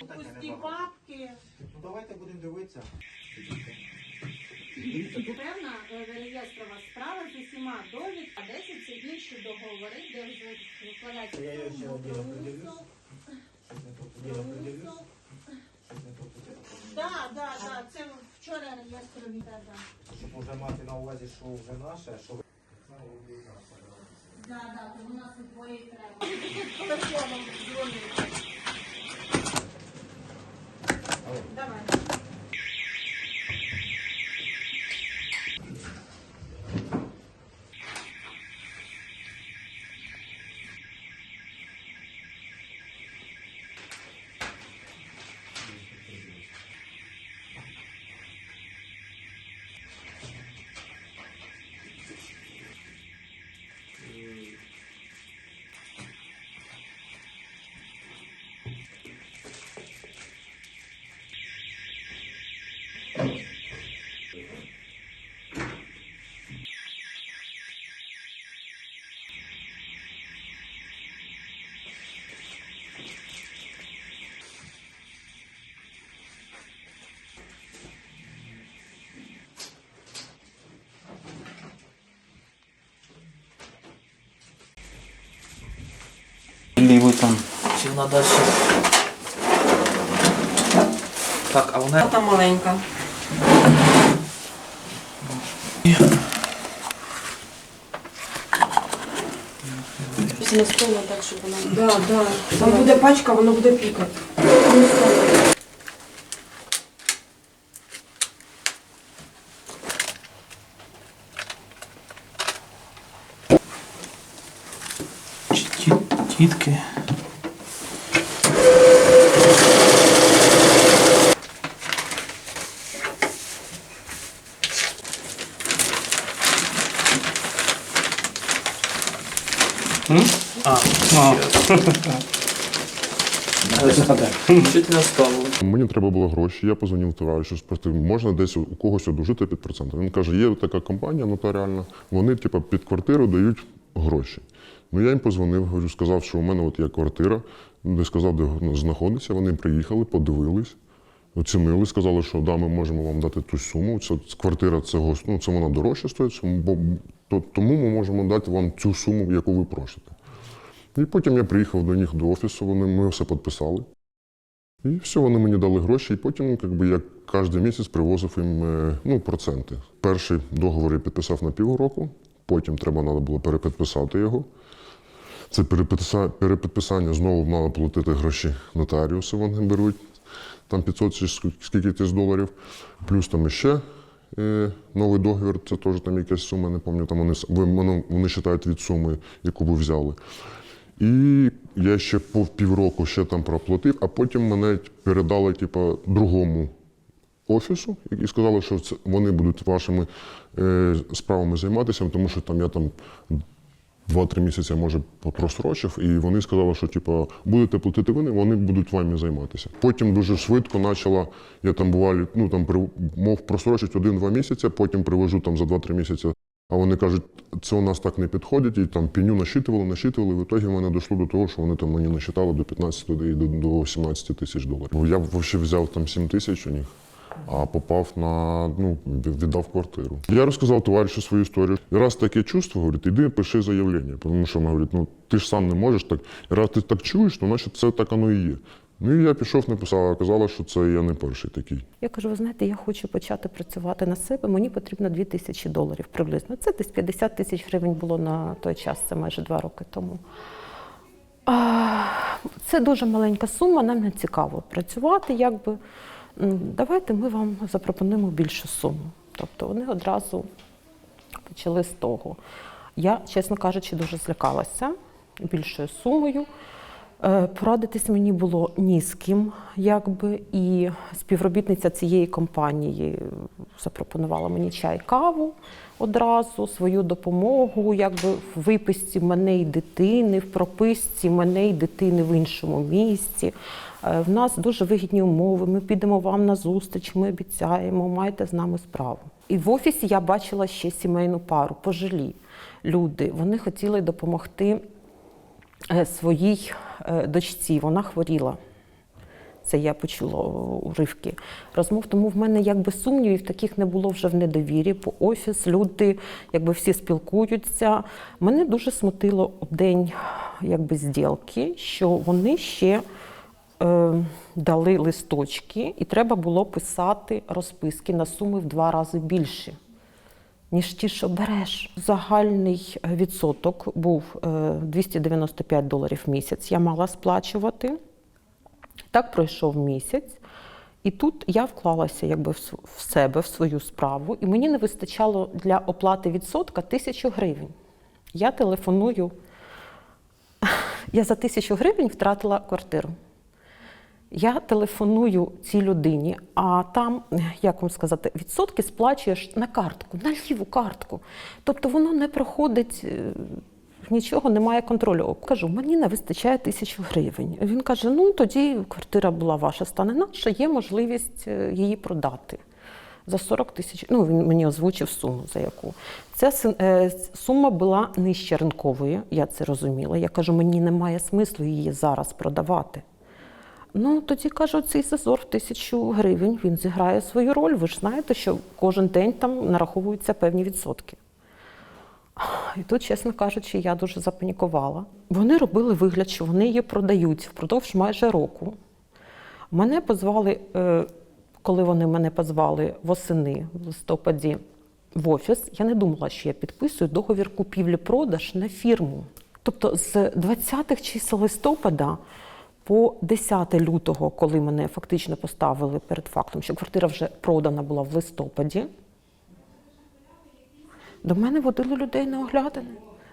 Пусті папки. Ну давайте будемо дивитися. Певна е, реєстрова справа з усіма довідка, 10 це інші договори, де вже викладається. Я її ще один придивлюсь. Так, так, так, це вчора реєстрові. Щоб уже мати на увазі, що вже наше, а що. Так, так, тому нас двоє треба. Телефоном дзвонити. Давай. Іллі ви там. Чи вона далі? Так, а вона. Там маленька. Не столо так, щоб вона. Да, да. Там буде пачка, воно буде пікати. М? А, не оставили. Мені треба було гроші, я позвонив товаришу, спросив, можна десь у когось одужити під процентом. Він каже, є така компанія нотаріальна, вони типу, під квартиру дають гроші. Ну я їм позвонив, говорю, сказав, що у мене от є квартира, де сказав, де знаходиться. Вони приїхали, подивились, оцінили, сказали, що да, ми можемо вам дати ту суму. Це квартира цього, ну, це вона дорожче стоїть, бо то, тому ми можемо дати вам цю суму, яку ви просите. І потім я приїхав до них до офісу, вони ми все підписали. І все, вони мені дали гроші, і потім, якби я кожен місяць привозив їм е, ну, проценти. Перший договор я підписав на півроку, потім треба було перепідписати його. Це перепідписання знову мало платити гроші нотаріусу, вони беруть там 500 чи скільки тисяч доларів. Плюс там іще е, новий договір, це теж там якась сума, не пам'ятаю, вони, вони, вони вважають від суми, яку ви взяли. І я ще по півроку ще там проплатив, а потім мене передали, типу, другому офісу і сказали, що це вони будуть вашими е, справами займатися, тому що там я там 2-3 місяці, може, просрочив, і вони сказали, що типу, будете платити вони, вони будуть вами займатися. Потім дуже швидко почала, я там бували, ну там мов просрочити один-два місяці, потім привожу там за 2-3 місяці. А вони кажуть, це у нас так не підходить, і там пеню насчитували, насчитували. В ітогі мене дійшло до того, що вони там мені насчитали до 15 і до, до 17 тисяч доларів. Я взагалі взяв там 7 тисяч у них, а попав на ну, віддав квартиру. Я розказав товаришу свою історію. І раз таке чувство, говорить, іди пиши заявлення. Тому що вона говорить, ну ти ж сам не можеш так. І раз ти так чуєш, то значить це так воно і є. Ну і я пішов, написав, а казала, що це я не перший такий. Я кажу, ви знаєте, я хочу почати працювати на себе. Мені потрібно 2 тисячі доларів приблизно. Це десь 50 тисяч гривень було на той час, це майже два роки тому. Це дуже маленька сума, нам не цікаво працювати. Якби. Давайте ми вам запропонуємо більшу суму. Тобто вони одразу почали з того. Я, чесно кажучи, дуже злякалася більшою сумою. Е, Порадитись мені було ні з ким, якби, і співробітниця цієї компанії запропонувала мені чай, каву одразу, свою допомогу, якби в виписці мене і дитини, в прописці мене і дитини в іншому місці. Е, В нас дуже вигідні умови. Ми підемо вам на зустріч, ми обіцяємо, майте з нами справу. І в офісі я бачила ще сімейну пару, пожилі люди. Вони хотіли допомогти своїй е, дочці. Вона хворіла. Це я почула уривки розмов. Тому в мене якби сумнівів таких не було вже в недовірі. По офіс люди якби всі спілкуються. Мене дуже смутило день якби зділки, що вони ще е, дали листочки, і треба було писати розписки на суми в два рази більші. Ніж ті, що береш. Загальний е, відсоток був е, 295 доларів в місяць. Я мала сплачувати. Так пройшов місяць, і тут я вклалася якби в себе, в свою справу, і мені не вистачало для оплати відсотка тисячу гривень. Я телефоную. Я за тисячу гривень втратила квартиру. Я телефоную цій людині, а там, як вам сказати, відсотки сплачуєш на картку, на ліву картку. Тобто воно не проходить, е, нічого немає контролю. Кажу, мені не вистачає тисячу гривень. Він каже: ну тоді квартира була ваша, стане наша, є можливість е, її продати. За 40 тисяч, ну він мені озвучив суму, за яку. Ця е, сума була нижче ринкової, я це розуміла. Я кажу, мені немає смислу її зараз продавати. Ну, тоді кажу, цей зазор в тисячу гривень він зіграє свою роль. Ви ж знаєте, що кожен день там нараховуються певні відсотки. І тут, чесно кажучи, я дуже запанікувала. Вони робили вигляд, що вони її продають впродовж майже року. Мене позвали, е, коли вони мене позвали восени в листопаді в офіс, я не думала, що я підписую договір купівлі-продаж на фірму. Тобто з 20-х чисел листопада по 10 лютого, коли мене фактично поставили перед фактом, що квартира вже продана була в листопаді, до мене водили людей на оглядини.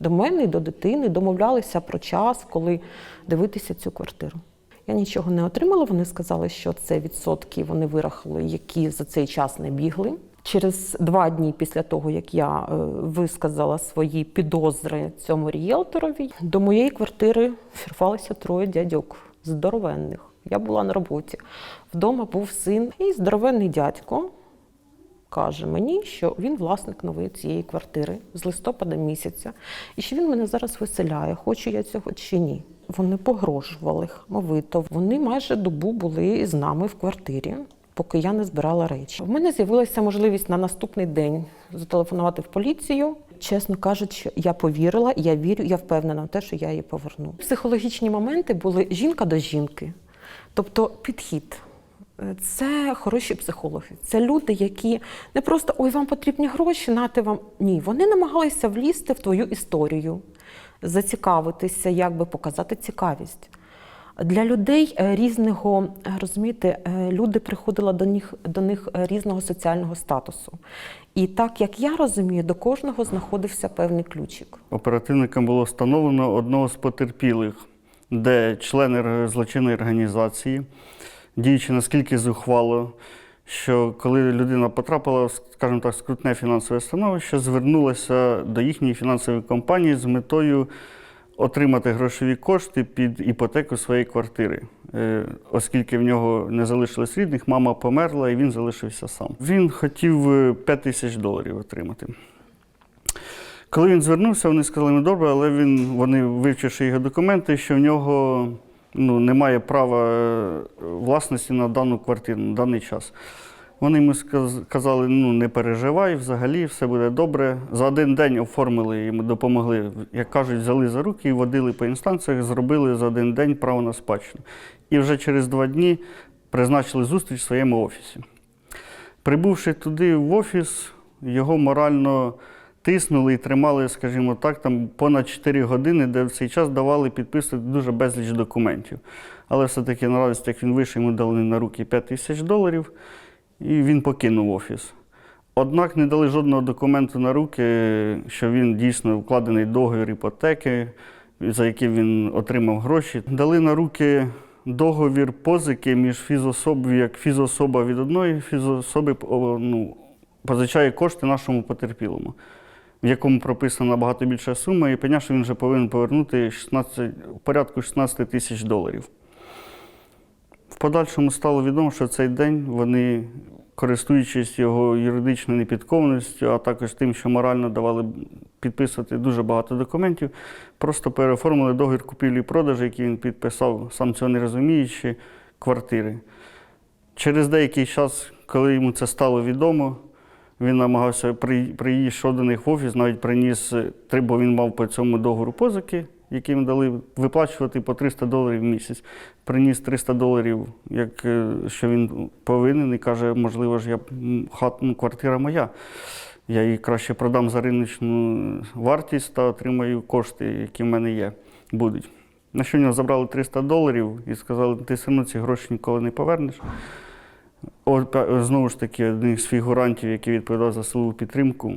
До мене і до дитини домовлялися про час, коли дивитися цю квартиру. Я нічого не отримала. Вони сказали, що це відсотки вони вирахали, які за цей час не бігли. Через два дні після того, як я е, висказала свої підозри цьому ріелторові, до моєї квартири вірвалися троє дядьок здоровенних. Я була на роботі. Вдома був син і здоровенний дядько каже мені, що він власник нової цієї квартири з листопада місяця, і що він мене зараз виселяє, хочу я цього чи ні. Вони погрожували хмовито. Вони майже добу були з нами в квартирі, поки я не збирала речі. В мене з'явилася можливість на наступний день зателефонувати в поліцію. Чесно кажучи, я повірила, я вірю, я впевнена в те, що я її поверну. Психологічні моменти були жінка до жінки, тобто підхід. Це хороші психологи. Це люди, які не просто ой, вам потрібні гроші, нати вам. Ні, вони намагалися влізти в твою історію, зацікавитися, якби показати цікавість. Для людей е, різного, е, розумієте, е, люди приходили до них, до них різного соціального статусу. І так як я розумію, до кожного знаходився певний ключик. Оперативникам було встановлено одного з потерпілих, де члени злочинної організації, діючи наскільки зухвало, що коли людина потрапила, в, скажімо так, скрутне фінансове становище, звернулася до їхньої фінансової компанії з метою отримати грошові кошти під іпотеку своєї квартири, Е, оскільки в нього не залишилось рідних, мама померла і він залишився сам. Він хотів е, 5 тисяч доларів отримати. Коли він звернувся, вони сказали, ну добре, але він, вони, вивчивши його документи, що в нього ну, немає права е, власності на дану квартиру на даний час. Вони йому сказ- казали, ну не переживай, взагалі все буде добре. За один день оформили йому, допомогли, як кажуть, взяли за руки і водили по інстанціях, зробили за один день право на спадщину. І вже через два дні призначили зустріч в своєму офісі. Прибувши туди в офіс, його морально тиснули і тримали, скажімо так, там понад 4 години, де в цей час давали підписувати дуже безліч документів. Але все-таки наразі, як він вийшов, йому дали на руки 5 тисяч доларів, і він покинув офіс. Однак не дали жодного документу на руки, що він дійсно вкладений договір іпотеки, за який він отримав гроші. Дали на руки договір позики між фізособою, як фізособа від одної фізособи ну, позичає кошти нашому потерпілому, в якому прописана набагато більша сума, і пеня, що він вже повинен повернути 16, порядку 16 тисяч доларів. Подальшому стало відомо, що цей день вони, користуючись його юридичною непідкованістю, а також тим, що морально давали підписувати дуже багато документів. Просто переоформили договір купівлі-продажу, який він підписав, сам цього не розуміючи, квартири. Через деякий час, коли йому це стало відомо, він намагався при- приїхав до них в офіс, навіть приніс бо він мав по цьому договору позики, які їм дали виплачувати по 300 доларів в місяць. Приніс 300 доларів, як е, що він повинен, і каже, можливо ж, я хат, ну, квартира моя. Я її краще продам за риночну вартість та отримаю кошти, які в мене є, будуть. На що нього забрали 300 доларів і сказали, ти одно ці гроші ніколи не повернеш. Знову ж таки, один з фігурантів, який відповідав за силову підтримку,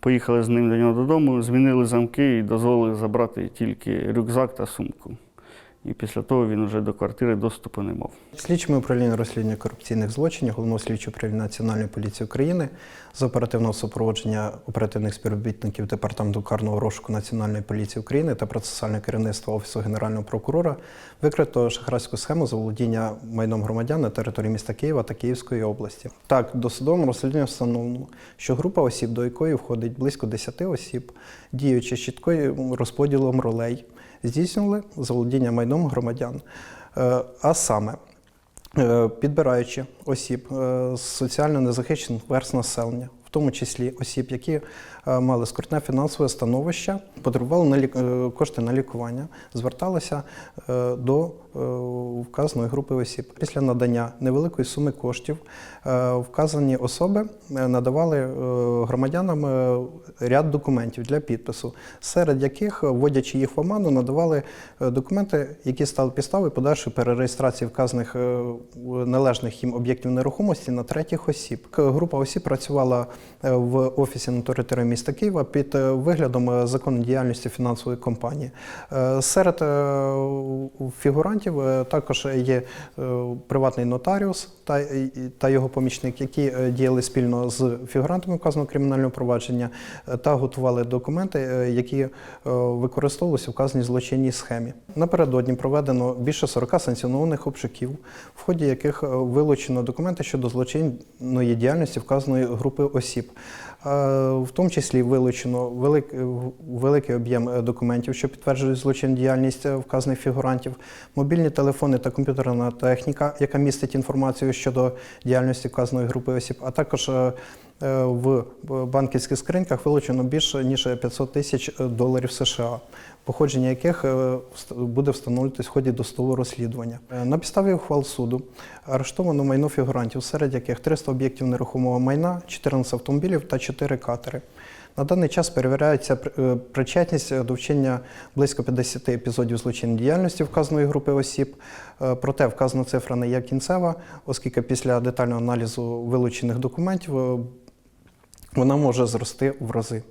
поїхали з ним до нього додому, змінили замки і дозволили забрати тільки рюкзак та сумку. І після того він вже до квартири доступу не мав. Слідчими управління розслідування корупційних злочинів Головного слідчого управління Національної поліції України з оперативного супроводження оперативних співробітників Департаменту карного розшуку Національної поліції України та процесуальне керівництво Офісу Генерального прокурора викрито шахрайську схему заволодіння майном громадян на території міста Києва та Київської області. Так, досудовим розслідуванням встановлено, що група осіб, до якої входить близько 10 осіб, діючи з чіткою розподілом ролей, здійснювали заволодіння майном громадян. Е, А саме, е, підбираючи осіб е, з соціально незахищених верст населення, в тому числі осіб, які мали скрутне фінансове становище, потребували кошти на лікування, зверталися до вказаної групи осіб. Після надання невеликої суми коштів е, вказані особи е, надавали е, громадянам е, ряд документів для підпису, серед яких, е, вводячи їх в оману, надавали е, документи, які стали підставою подальшої перереєстрації вказаних е, належних їм об'єктів нерухомості на третіх осіб. Група осіб працювала е, в офісі на території міста Києва під е, виглядом е, законної діяльності фінансової компанії. Е, Серед е, фігурантів е, також є е, приватний нотаріус та, його помічник, які е, діяли спільно з фігурантами вказаного кримінального провадження та готували документи, які використовувалися в вказаній злочинній схемі. Напередодні проведено більше 40 санкціонованих обшуків, в ході яких вилучено документи щодо злочинної діяльності вказаної групи осіб. В тому числі вилучено велик, великий об'єм документів, що підтверджують злочин діяльність вказаних фігурантів, мобільні телефони та комп'ютерна техніка, яка містить інформацію щодо діяльності вказаної групи осіб, а також е, е, в банківських скриньках вилучено більше ніж 500 тисяч доларів США, походження яких е, буде встановлюватись в ході досудового розслідування. На підставі ухвал суду арештовано майно фігурантів, серед яких 300 об'єктів нерухомого майна, 14 автомобілів та 4 катери. На даний час перевіряється е, причетність е, до вчення близько 50 епізодів злочинної діяльності вказаної групи осіб. Е, Проте вказана цифра не є кінцева, оскільки після детального аналізу вилучених документів вона може зрости в рази.